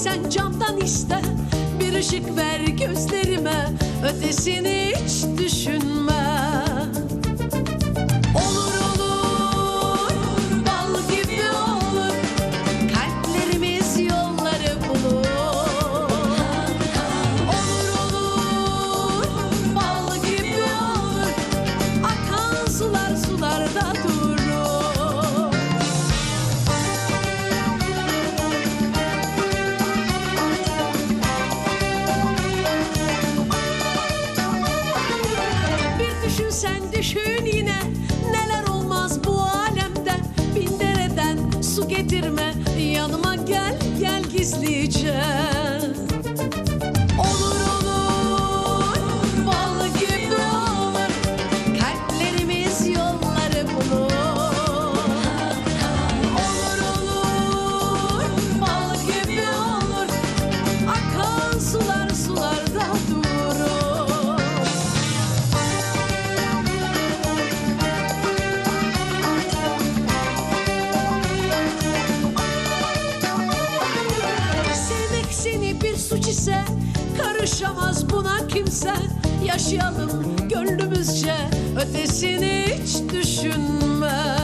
sen camdan iste Bir ışık ver gözlerime. Ötesini hiç düşünme düşün sen düşün yine. Neler olmaz bu alemde? Bin dereden su getirme. Yanıma gel gel gizlice suç ise Karışamaz buna kimse. Yaşayalım gönlümüzce Ötesini hiç düşünme